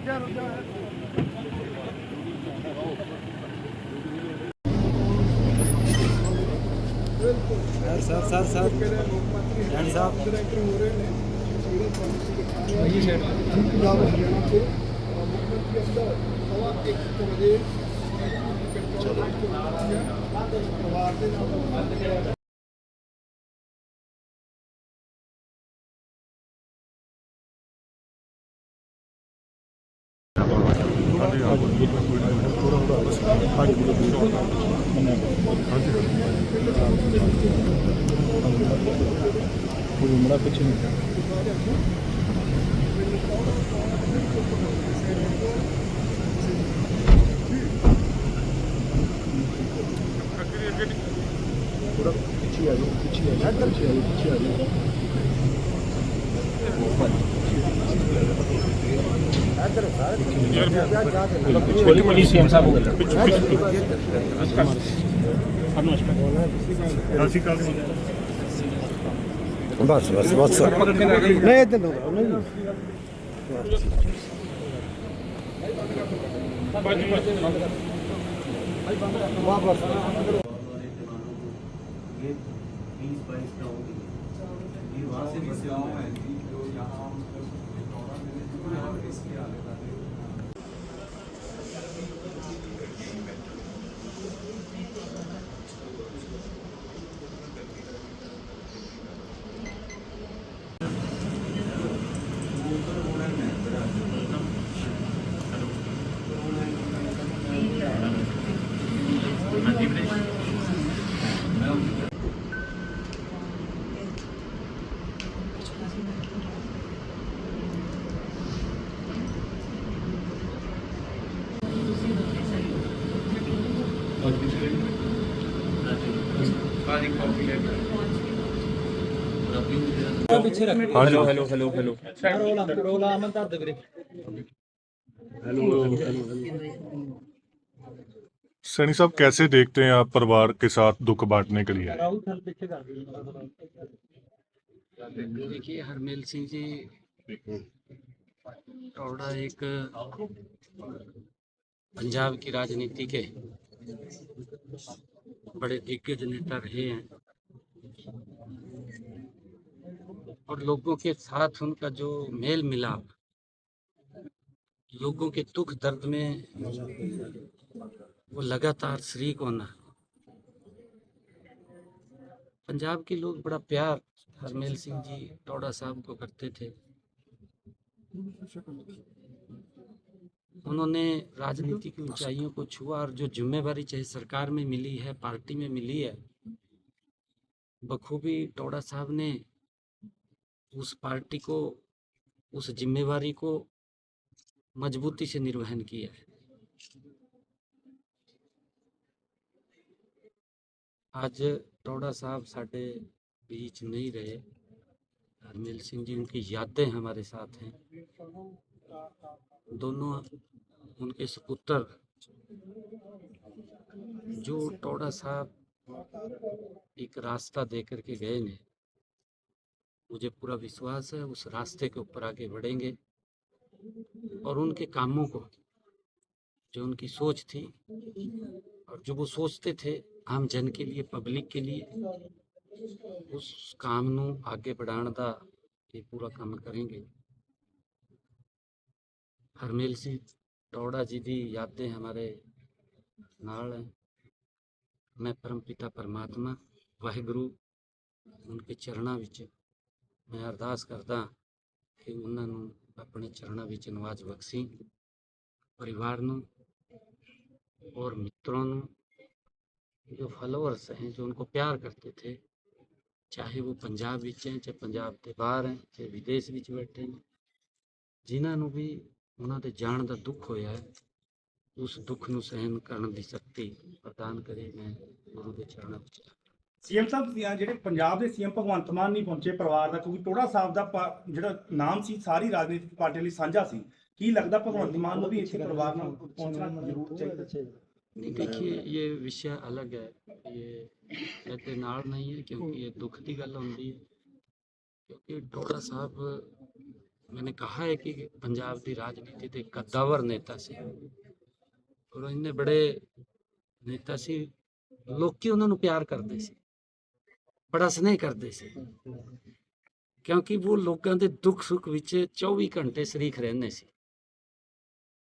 Sir sir sir sir Jain sahib Punjab Haryana ਤੋਂ ਮੁੱਖ ਮੰਤਰੀ ਅੰਦਰ ਸਵਾ ਇੱਕ ਕੁ ਵਜੇ ਚਲੋ ਪਰਿਵਾਰ ਦੇ ਨਾਲ ਥੋੜਾ ਪਿੱਛੇ ਆ ਜਾਓ ਪਿੱਛੇ ਆ ਜਾਓ ਪਿੱਛੇ ਆ ਜਾਓ ਪਿੱਛੇ ਆ ਜਾਓ ਬਸ ਬਸ ਬਸ ਨਹੀਂ ਇਦਾਂ ਨਾ ਨਹੀਂ ये बीस बाईस का होगी ये वहाँ से बस गाँव है कि जो यहाँ आले वाले hello hello hello hello Saini sahab, कैसे देखते हैं आप परिवार के साथ दुख बांटने के लिए? देखिए, हरमेल सिंह जी टोड़ा एक पंजाब की राजनीति के बड़े दिग्गज नेता रहे हैं। और लोगों के साथ उनका जो मेल मिलाप, लोगों के दुख दर्द में वो लगातार शरीक होना पंजाब के लोग बड़ा प्यार, हरमेल सिंह जी टोडा साहब को करते थे। उन्होंने राजनीति की ऊंचाइयों को छुआ और जो जिम्मेवारी चाहे सरकार में मिली है पार्टी में मिली है बखूबी टोडा साहब ने उस पार्टी को उस जिम्मेवारी को मजबूती से निर्वहन किया है। ਅੱਜ टोडा साहब साढ़े बीच नहीं रहे। हरमेल सिंह जी उनकी यादें हमारे साथ हैं। दोनों उनके सपुत्र जो टोडा साहब एक रास्ता दे करके गए ने मुझे पूरा विश्वास है उस रास्ते के ऊपर आगे बढ़ेंगे और उनके कामों को जो उनकी सोच थी और जो वो सोचते थे ਆਮ ਜਨ ਕੇ ਲਈ ਪਬਲਿਕ ਕੇ ਲਈ ਉਸ ਕੰਮ ਨੂੰ ਅੱਗੇ ਵਧਾਉਣ ਦਾ ਇਹ ਪੂਰਾ ਕੰਮ ਕਰਾਂਗੇ ਹਰਮੇਲ ਸਿੰਘ ਟੌੜਾ ਜੀ ਦੀ ਯਾਦਾਂ ਹਮਾਰੇ ਨਾਲ ਹੈ ਮੈਂ ਪਰਮ ਪਿਤਾ ਪਰਮਾਤਮਾ ਵਾਹਿਗੁਰੂ ਉਨਕੇ ਚਰਨਾਂ ਵਿੱਚ ਮੈਂ ਅਰਦਾਸ ਕਰਦਾ ਕਿ ਉਹਨਾਂ ਨੂੰ ਆਪਣੇ ਚਰਨਾਂ ਵਿੱਚ ਨਵਾਜ ਬਖਸ਼ੀ ਪਰਿਵਾਰ ਨੂੰ और मित्रों ਨੂੰ जो फॉलोअर्स हैं जो उनको प्यार करते थे ਚਾਹੇ ਉਹ ਪੰਜਾਬ ਵਿੱਚ ਹੈ ਚਾਹੇ ਪੰਜਾਬ ਦੇ ਬਾਹਰ ਹੈ ਚਾਹੇ ਵਿਦੇਸ਼ ਵਿੱਚ ਬੈਠੇ ਨੇ ਜਿਨ੍ਹਾਂ ਨੂੰ ਵੀ ਉਹਨਾਂ ਦੇ ਜਾਣ ਦਾ ਦੁੱਖ ਹੋਇਆ ਹੈ ਉਸ ਦੁੱਖ ਨੂੰ ਸਹਿਣ ਕਰਨ ਦੀ ਸ਼ਕਤੀ ਪ੍ਰਦਾਨ ਕਰੇ ਮੈਂ ਗੁਰੂ ਦੇ ਚਰਨਾਂ ਵਿੱਚ ਸੀਐਮ ਸਾਹਿਬ ਸੀ- ਜਿਹੜੇ ਪੰਜਾਬ ਦੇ ਸੀਐਮ ਭਗਵੰਤ ਮਾਨ ਨਹੀਂ ਪਹੁੰਚੇ ਪਰਿਵਾਰ ਦਾ ਕਿਉਂਕਿ ਟੋੜਾ ਸਾਹਿਬ ਦਾ ਪ- ਜਿਹੜਾ ਨਾਮ ਸੀ ਸਾਰੀ ਰਾਜਨੀਤਿਕ ਪਾਰਟੀ ਲਈ ਸਾਂਝਾ ਸੀ ਕੀ ਲੱਗਦਾ ਭਗਵੰਤ ਮਾਨ ਨੂੰ ਵੀ ਇੱਥੇ ਪਰਿਵਾਰ ਨਾਲ ਪਹੁੰਚਣਾ ਜ਼ਰੂਰ ਚਾਹੀਦਾ नहीं देखिए ये विषय अलग है ये कहते नाल नहीं है क्योंकि ये दुख की गल होंगी है क्योंकि डोड़ा साहब मैंने कहा है कि पंजाब की राजनीति ਦੇ ਕਦਾਵਰ ਨੇਤਾ ਸੀ ਔਰ ਇੰਨੇ ਬੜੇ ਨੇਤਾ ਸੀ ਲੋਕੀ ਉਹਨਾਂ ਨੂੰ ਪਿਆਰ ਕਰਦੇ ਸੀ ਬੜਾ ਸਨੇਹ ਕਰਦੇ ਸੀ ਕਿਉਂਕਿ ਉਹ ਲੋਕਾਂ ਦੇ ਦੁੱਖ ਸੁੱਖ ਵਿੱਚ 24 ਘੰਟੇ ਸ਼ਰੀਕ ਰਹਿੰਦੇ ਸੀ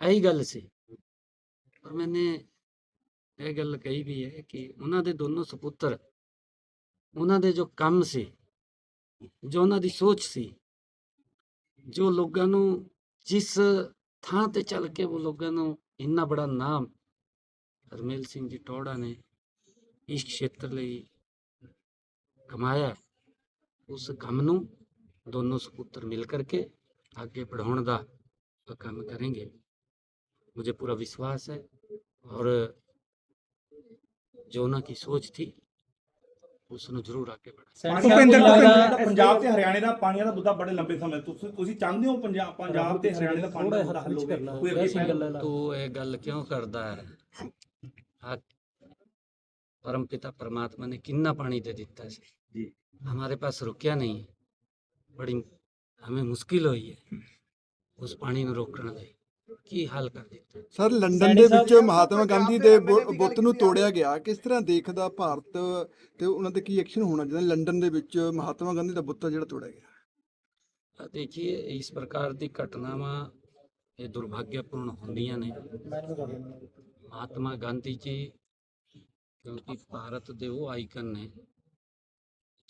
ਇਹੀ ਗੱਲ ਸੀ ਔਰ ਮੈਨੇ ਇਹ ਗੱਲ ਕਹੀ ਵੀ ਹੈ ਕਿ ਉਹਨਾਂ ਦੇ ਦੋਨੋਂ ਸੁਪੁੱਤਰ ਉਹਨਾਂ ਦੇ ਜੋ ਕੰਮ ਸੀ ਜੋ ਉਹਨਾਂ ਦੀ ਸੋਚ ਸੀ ਜੋ ਲੋਕਾਂ ਨੂੰ ਜਿਸ ਥਾਂ ਤੇ ਚੱਲ ਕੇ ਉਹ ਲੋਕਾਂ ਨੂੰ ਇੰਨਾ ਬੜਾ ਨਾਮ ਹਰਮੇਲ ਸਿੰਘ ਜੀ ਟੋੜਾ ਨੇ ਇਸ ਖੇਤਰ ਲਈ ਕਮਾਇਆ ਉਸ ਕੰਮ ਨੂੰ ਦੋਨੋਂ ਸੁਪੁੱਤਰ ਮਿਲ ਕਰਕੇ आगे बढ़ाने ਦਾ ਕੰਮ करेंगे मुझे पूरा विश्वास है और जो उन्होंने की सोच थी उसने जरूर आगे बढ़ा ਭੁਪਿੰਦਰ ਭੁਪਿੰਦਰ ਪੰਜਾਬ ਤੇ ਹਰਿਆਣੇ ਦਾ ਪਾਣੀਆਂ ਦਾ ਮੁੱਦਾ ਬੜੇ ਲੰਬੇ ਸਮੇਂ ਤੋਂ ਤੁਸੀਂ ਤੁਸੀਂ ਚਾਹੁੰਦੇ ਹੋ ਪੰਜਾਬ ਪੰਜਾਬ ਤੇ ਹਰਿਆਣੇ ਦਾ ਪਾਣੀ ਦਾ ਮੁੱਦਾ ਹੱਲ ਹੋਵੇ ਕੋਈ ਅੱਗੇ ਪਹਿਲ ਤੂੰ ਇਹ ਗੱਲ ਕਿਉਂ ਕਰਦਾ ਹੈ ਆ परम पिता परमात्मा ने कितना पानी दे दिता है जी। हमारे पास रुकया नहीं है बड़ी हमें मुश्किल हुई है उस पानी ਨੂੰ ਰੋਕਣ ਲਈ ਕੀ ਹੱਲ ਕਰ ਦਿੱਤਾ? ਸਰ ਲੰਡਨ ਦੇ ਵਿੱਚ ਮਹਾਤਮਾ ਗਾਂਧੀ ਦੇ ਬੁੱਤ ਨੂੰ ਤੋੜਿਆ ਗਿਆ ਕਿਸ ਤਰ੍ਹਾਂ ਦੇਖਦਾ ਭਾਰਤ ਤੇ ਉਹਨਾਂ ਤੇ ਕੀ ਐਕਸ਼ਨ ਹੋਣਾ ਚਾਹੀਦਾ? ਲੰਡਨ ਦੇ ਵਿੱਚ ਮਹਾਤਮਾ ਗਾਂਧੀ ਦਾ ਬੁੱਤ ਜਿਹੜਾ ਤੋੜਿਆ ਗਿਆ। ਆ ਦੇਖੀਏ ਇਸ ਪ੍ਰਕਾਰ ਦੀ ਘਟਨਾਵਾਂ ਇਹ ਦੁਰਭਾਗਿਆਪੂਰਨ ਹੁੰਦੀਆਂ ਨੇ। ਮਹਾਤਮਾ ਗਾਂਧੀ ਜੀ ਕਿਉਂਕਿ ਭਾਰਤ ਦੇ ਉਹ ਆਈਕਨ ਨੇ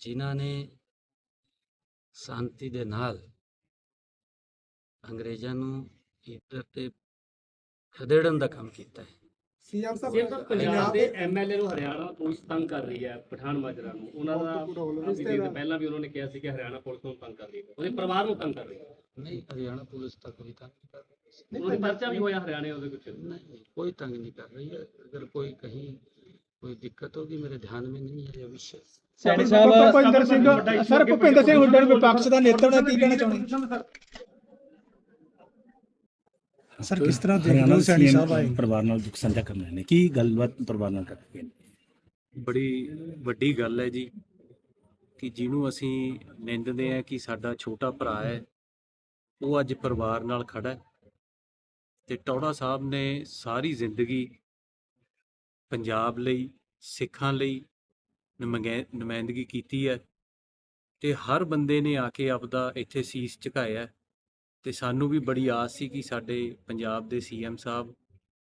ਜਿਨ੍ਹਾਂ ਨੇ ਸ਼ਾਂਤੀ ਦੇ ਨਾਲ ਅੰਗਰੇਜ਼ਾਂ ਨੂੰ ਕੀਤਾ ਤੇ ਖਦੇੜਨ ਦਾ ਕੰਮ ਕੀਤਾ ਹੈ ਸੀਐਮ ਸਾਹਿਬ ਪੰਜਾਬ ਦੇ ਐਮਐਲਏ ਨੂੰ ਹਰਿਆਣਾ ਪੁਲਿਸ ਤੰਗ ਕਰ ਰਹੀ ਹੈ ਪਠਾਨ ਮਾਜਰਾ ਨੂੰ ਉਹਨਾਂ ਦਾ ਇਸ ਤੋਂ ਪਹਿਲਾਂ ਵੀ ਉਹਨਾਂ ਨੇ ਕਿਹਾ ਸੀ ਕਿ ਹਰਿਆਣਾ ਪੁਲਿਸ ਨੂੰ ਤੰਗ ਕਰ ਰਹੀ ਹੈ ਉਹਦੇ ਪਰਿਵਾਰ ਨੂੰ ਤੰਗ ਕਰ ਰਹੀ ਹੈ ਨਹੀਂ ਹਰਿਆਣਾ ਪੁਲਿਸ ਤਾਂ ਕੋਈ ਤੰਗ ਨਹੀਂ ਕਰ ਰਹੀ ਉਹਨਾਂ ਦਾ ਪਰਚਾ ਵੀ ਹੋਇਆ ਹਰਿਆਣੇ ਉਹਦੇ ਕੁਝ ਨਹੀਂ ਕੋਈ ਤੰਗ ਨਹੀਂ ਕਰ ਰਹੀ ਹੈ ਅਗਰ ਕੋਈ ਕਹੀਂ ਕੋਈ ਦਿੱਕਤ ਹੋਗੀ ਮੇਰੇ ਧਿਆਨ ਵਿੱਚ ਨਹੀਂ ਹੈ ਵਿਸ਼ੇ ਸੈਣੀ ਭੁਪਿੰਦਰ ਸਿੰਘ ਸਰ ਭੁਪਿੰਦਰ ਸਿੰਘ ਹੁੱਡਾ ਵਿਪਕਸ਼ ਦਾ ਨੇਤਾ ਹੋਣਾ ਕੀ ਕਹਿਣਾ ਚਾਹੁੰਦੇ ਸਰ ਕਿਸ ਤਰ੍ਹਾਂ ਦੇਖਦੇ ਹੋ ਸੈਣੀ ਸਾਹਿਬ ਆਏ? ਪਰਿਵਾਰ ਨਾਲ ਦੁੱਖ ਸਾਂਝਾ ਕਰ ਰਹੇ ਨੇ। ਕੀ ਗੱਲਬਾਤ ਪਰਿਵਾਰ ਨਾਲ ਕਰਦੇ ਨੇ? ਬੜੀ ਵੱਡੀ ਗੱਲ ਹੈ ਜੀ ਕਿ ਜਿਹਨੂੰ ਅਸੀਂ ਨਿੰਦਦੇ ਆ ਕਿ ਸਾਡਾ ਛੋਟਾ ਭਰਾ ਹੈ ਉਹ ਅੱਜ ਪਰਿਵਾਰ ਨਾਲ ਖੜਾ ਹੈ ਤੇ ਟੌੜਾ ਸਾਹਿਬ ਨੇ ਸਾਰੀ ਜ਼ਿੰਦਗੀ ਪੰਜਾਬ ਲਈ ਸਿੱਖਾਂ ਲਈ ਨੁਮਾਇ- ਨੁਮਾਇੰਦਗੀ ਕੀਤੀ ਹੈ ਤੇ ਹਰ ਬੰਦੇ ਨੇ ਆ ਕੇ ਆਪਦਾ ਇੱਥੇ ਸੀਸ ਝੁਕਾਇਆ ਹੈ। ਤੇ ਸਾਨੂੰ ਵੀ ਬੜੀ ਆਸ ਸੀ ਕਿ ਸਾਡੇ ਪੰਜਾਬ ਦੇ ਸੀਐਮ ਸਾਹਿਬ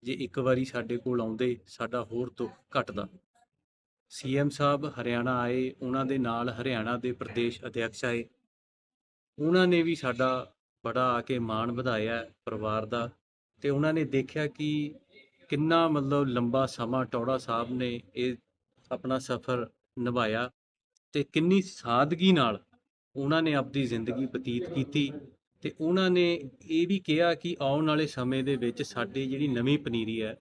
ਜੇ ਇੱਕ ਵਾਰੀ ਸਾਡੇ ਕੋਲ ਆਉਂਦੇ, ਸਾਡਾ ਹੋਰ ਦੁੱਖ ਘਟਦਾ। ਸੀਐਮ ਸਾਹਿਬ ਹਰਿਆਣਾ ਆਏ, ਉਹਨਾਂ ਦੇ ਨਾਲ ਹਰਿਆਣਾ ਦੇ ਪ੍ਰਦੇਸ਼ ਅਧਿਕਸ਼ ਆਏ। ਉਹਨਾਂ ਨੇ ਵੀ ਸਾਡਾ ਬੜਾ ਆ ਕੇ ਮਾਣ ਵਧਾਇਆ ਪਰਿਵਾਰ ਦਾ ਤੇ ਉਹਨਾਂ ਨੇ ਦੇਖਿਆ ਕਿ ਕਿੰਨਾ ਮਤਲਬ ਲੰਬਾ ਸਮਾਂ ਟੌੜਾ ਸਾਹਿਬ ਨੇ ਇਹ ਆਪਣਾ ਸਫ਼ਰ ਨਿਭਾਇਆ ਤੇ ਕਿੰਨੀ ਸਾਦਗੀ ਨਾਲ ਉਹਨਾਂ ਨੇ ਆਪਣੀ ਜ਼ਿੰਦਗੀ ਬਤੀਤ ਕੀਤੀ। ਤੇ ਉਹਨਾਂ ਨੇ ਇਹ ਵੀ ਕਿਹਾ ਕਿ ਆਉਣ ਵਾਲੇ ਸਮੇਂ ਦੇ ਵਿੱਚ ਸਾਡੀ ਜਿਹੜੀ ਨਵੀਂ ਪਨੀਰੀ ਹੈ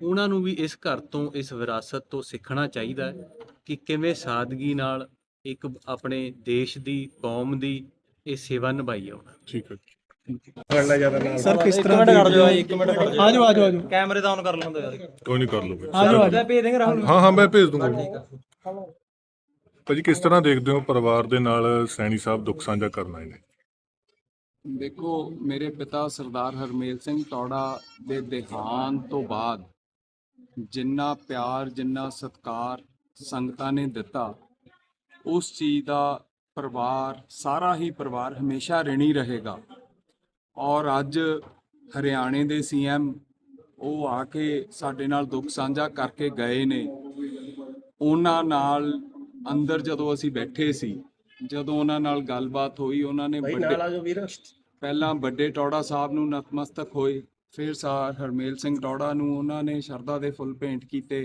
ਉਹਨਾਂ ਨੂੰ ਵੀ ਇਸ ਘਰ ਤੋਂ ਇਸ ਵਿਰਾਸਤ ਤੋਂ ਸਿੱਖਣਾ ਚਾਹੀਦਾ ਹੈ ਕਿ ਕਿਵੇਂ ਸਾਦਗੀ ਨਾਲ ਇੱਕ ਆਪਣੇ ਦੇਸ਼ ਦੀ ਕੌਮ ਦੀ ਇਹ ਸੇਵਾ ਨਿਭਾਈ ਆ ਠੀਕ ਹੈ। ਸਰ ਕਿਸ ਤਰ੍ਹਾਂ ਦੇਖਦੇ ਹੋ? ਇੱਕ ਮਿੰਟ ਆਜੋ ਆਜੋ ਆਜੋ। ਕੈਮਰੇ ਤਾਂ ਆਨ ਕਰ ਲੈਂਦੇ ਯਾਰ ਕੋਈ ਨਹੀਂ ਕਰ ਲਓ ਆਜੋ ਆਜੋ। ਭੇਜ ਦੇਂਗੇ ਰਾਹੁਲ ਹਾਂ ਹਾਂ ਮੈਂ ਭੇਜ ਦੂੰਗਾ। ਭਾਜੀ ਕਿਸ ਤਰ੍ਹਾਂ ਦੇਖਦੇ ਹੋ ਪਰਿਵਾਰ ਦੇ ਨਾਲ ਸੈਣੀ ਸਾਹਿਬ ਦੁੱਖ ਸਾਂਝਾ ਕਰਨ ਆਏ ਨੇ? ਦੇਖੋ, ਮੇਰੇ ਪਿਤਾ ਸਰਦਾਰ ਹਰਮੇਲ ਸਿੰਘ ਟੌੜਾ ਦੇ ਦੇਹਾਂਤ ਤੋਂ ਬਾਅਦ ਜਿੰਨਾ ਪਿਆਰ, ਜਿੰਨਾ ਸਤਿਕਾਰ ਸੰਗਤਾਂ ਨੇ ਦਿੱਤਾ, ਉਸ ਚੀਜ਼ ਦਾ ਪਰਿਵਾਰ, ਸਾਰਾ ਹੀ ਪਰਿਵਾਰ ਹਮੇਸ਼ਾ ਰਿਣੀ ਰਹੇਗਾ। ਔਰ ਅੱਜ ਹਰਿਆਣੇ ਦੇ ਸੀਐਮ ਉਹ ਆ ਕੇ ਸਾਡੇ ਨਾਲ ਦੁੱਖ ਸਾਂਝਾ ਕਰਕੇ ਗਏ ਨੇ। ਉਹਨਾਂ ਨਾਲ ਅੰਦਰ ਜਦੋਂ ਅਸੀਂ ਬੈਠੇ ਸੀ ਜਦੋਂ ਉਹਨਾਂ ਨਾਲ ਗੱਲਬਾਤ ਹੋਈ ਉਹਨਾਂ ਨੇ ਵੱਡੇ ਪਹਿਲਾਂ ਵੱਡੇ ਟੌੜਾ ਸਾਹਿਬ ਨੂੰ ਨਤਮਸਤਕ ਹੋਏ ਫਿਰ ਸਰ ਹਰਮੇਲ ਸਿੰਘ ਟੌੜਾ ਨੂੰ ਉਹਨਾਂ ਨੇ ਸ਼ਰਧਾ ਦੇ ਫੁੱਲ ਭੇਂਟ ਕੀਤੇ।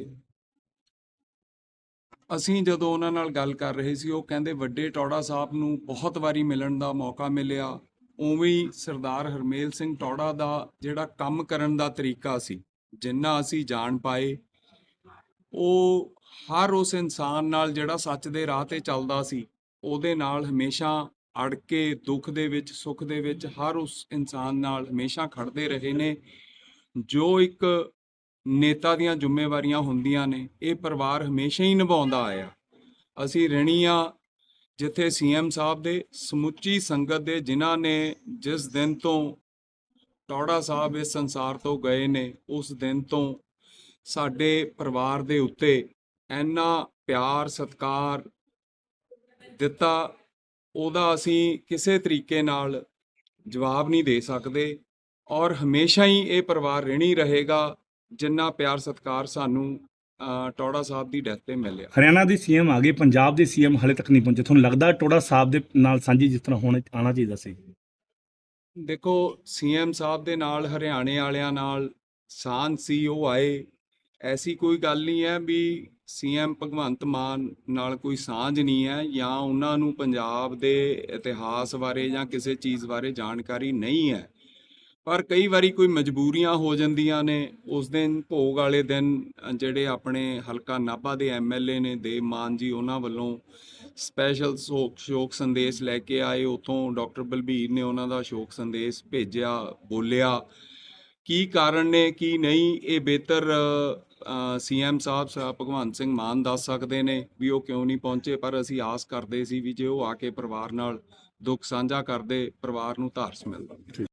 ਅਸੀਂ ਜਦੋਂ ਉਹਨਾਂ ਨਾਲ ਗੱਲ ਕਰ ਰਹੇ ਸੀ ਉਹ ਕਹਿੰਦੇ ਵੱਡੇ ਟੌੜਾ ਸਾਹਿਬ ਨੂੰ ਬਹੁਤ ਵਾਰੀ ਮਿਲਣ ਦਾ ਮੌਕਾ ਮਿਲਿਆ। ਉਵੇਂ ਹੀ ਸਰਦਾਰ ਹਰਮੇਲ ਸਿੰਘ ਟੌੜਾ ਦਾ ਜਿਹੜਾ ਕੰਮ ਕਰਨ ਦਾ ਤਰੀਕਾ ਸੀ ਜਿੰਨਾ ਅਸੀਂ ਜਾਣ ਪਾਏ ਉਹ ਹਰ ਉਸ ਇਨਸਾਨ ਨਾਲ ਜਿਹੜਾ ਸੱਚ ਦੇ ਰਾਹ ਤੇ ਚੱਲਦਾ ਸੀ ਉਹਦੇ ਨਾਲ ਹਮੇਸ਼ਾ ਅੜ ਕੇ, ਦੁੱਖ ਦੇ ਵਿੱਚ, ਸੁੱਖ ਦੇ ਵਿੱਚ ਹਰ ਉਸ ਇਨਸਾਨ ਨਾਲ ਹਮੇਸ਼ਾ ਖੜਦੇ ਰਹੇ ਨੇ। ਜੋ ਇੱਕ ਨੇਤਾ ਦੀਆਂ ਜ਼ਿੰਮੇਵਾਰੀਆਂ ਹੁੰਦੀਆਂ ਨੇ, ਇਹ ਪਰਿਵਾਰ ਹਮੇਸ਼ਾ ਹੀ ਨਿਭਾਉਂਦਾ ਆਇਆ। ਅਸੀਂ ਰਹਿਣੀ ਰਣੀਆਂ ਜਿੱਥੇ ਸੀਐਮ ਸਾਹਿਬ ਦੇ ਸਮੁੱਚੀ ਸੰਗਤ ਦੇ, ਜਿਨ੍ਹਾਂ ਨੇ ਜਿਸ ਦਿਨ ਤੋਂ ਟੌੜਾ ਸਾਹਿਬ ਇਸ ਸੰਸਾਰ ਤੋਂ ਗਏ ਨੇ, ਉਸ ਦਿਨ ਤੋਂ ਸਾਡੇ ਪਰਿਵਾਰ ਦੇ ਉੱਤੇ ਇੰਨਾ ਪਿਆਰ, ਸਤਿਕਾਰ ਦਿੱਤਾ ਉਹਦਾ ਅਸੀਂ ਕਿਸੇ ਤਰੀਕੇ ਨਾਲ ਜਵਾਬ ਨਹੀਂ ਦੇ ਸਕਦੇ ਔਰ ਹਮੇਸ਼ਾ ਹੀ ਇਹ ਪਰਿਵਾਰ ਰਹਿਣੀ ਰਹੇਗਾ ਜਿੰਨਾ ਪਿਆਰ ਸਤਿਕਾਰ ਸਾਨੂੰ ਟੌੜਾ ਸਾਹਿਬ ਦੀ ਡੈਥ ਤੇ ਮਿਲਿਆ। ਹਰਿਆਣਾ ਦੇ ਸੀਐਮ ਆ ਗਏ ਪੰਜਾਬ ਦੇ ਸੀਐਮ ਹਲੇ ਤੱਕ ਨਹੀਂ ਪਹੁੰਚੇ। ਤੁਹਾਨੂੰ ਲੱਗਦਾ ਟੋੜਾ ਸਾਹਿਬ ਦੇ ਨਾਲ ਸਾਂਝੀ ਜਿਸ ਤਰ੍ਹਾਂ ਹੋਣਾ ਆਣਾ ਚਾਹੀਦਾ ਸੀ? ਦੇਖੋ ਸੀਐਮ ਸਾਹਿਬ ਦੇ ਨਾਲ ਹਰਿਆਣੇ ਵਾਲਿਆਂ ਨਾਲ ਸਾਂਝ ਸੀ ਉਹ ਆਏ। ਐਸੀ ਕੋਈ ਗੱਲ ਨਹੀਂ ਹੈ ਵੀ ਸੀਐਮ ਭਗਵੰਤ ਮਾਨ ਨਾਲ ਕੋਈ ਸਾਂਝ ਨਹੀਂ ਹੈ ਜਾਂ ਉਹਨਾਂ ਨੂੰ ਪੰਜਾਬ ਦੇ ਇਤਿਹਾਸ ਬਾਰੇ ਜਾਂ ਕਿਸੇ ਚੀਜ਼ ਬਾਰੇ ਜਾਣਕਾਰੀ ਨਹੀਂ ਹੈ। ਪਰ ਕਈ ਵਾਰੀ ਕੋਈ ਮਜਬੂਰੀਆਂ ਹੋ ਜਾਂਦੀਆਂ ਨੇ। ਉਸ ਦਿਨ ਭੋਗ ਵਾਲੇ ਦਿਨ ਜਿਹੜੇ ਆਪਣੇ ਹਲਕਾ ਨਾਭਾ ਦੇ ਐਮਐਲਏ ਨੇ ਦੇਵ ਮਾਨ ਜੀ ਉਹਨਾਂ ਵੱਲੋਂ ਸਪੈਸ਼ਲ ਸ਼ੋਕ ਸ਼ੋਕ ਸੰਦੇਸ਼ ਲੈ ਕੇ ਆਏ। ਉਥੋਂ ਡਾਕਟਰ ਬਲਬੀਰ ਨੇ ਉਹਨਾਂ ਦਾ ਸ਼ੋਕ ਸੰਦੇਸ਼ ਭੇਜਿਆ, ਬੋਲਿਆ, ਕੀ ਕਾਰਨ ਨੇ, ਕੀ ਨਹੀਂ, ਇਹ ਬਿਹਤਰ ਸੀਐਮ ਸਾਹਿਬ ਸਾਹਿਬ ਭਗਵੰਤ ਸਿੰਘ ਮਾਨ ਦੱਸ ਸਕਦੇ ਨੇ ਵੀ ਉਹ ਕਿਉਂ ਨਹੀਂ ਪਹੁੰਚੇ, ਪਰ ਅਸੀਂ ਆਸ ਕਰਦੇ ਸੀ ਵੀ ਜੇ ਉਹ ਆ ਕੇ ਪਰਿਵਾਰ ਨਾਲ ਦੁੱਖ ਸਾਂਝਾ ਕਰਦੇ, ਪਰਿਵਾਰ ਨੂੰ ਧਾਰਸ ਮਿਲਦਾ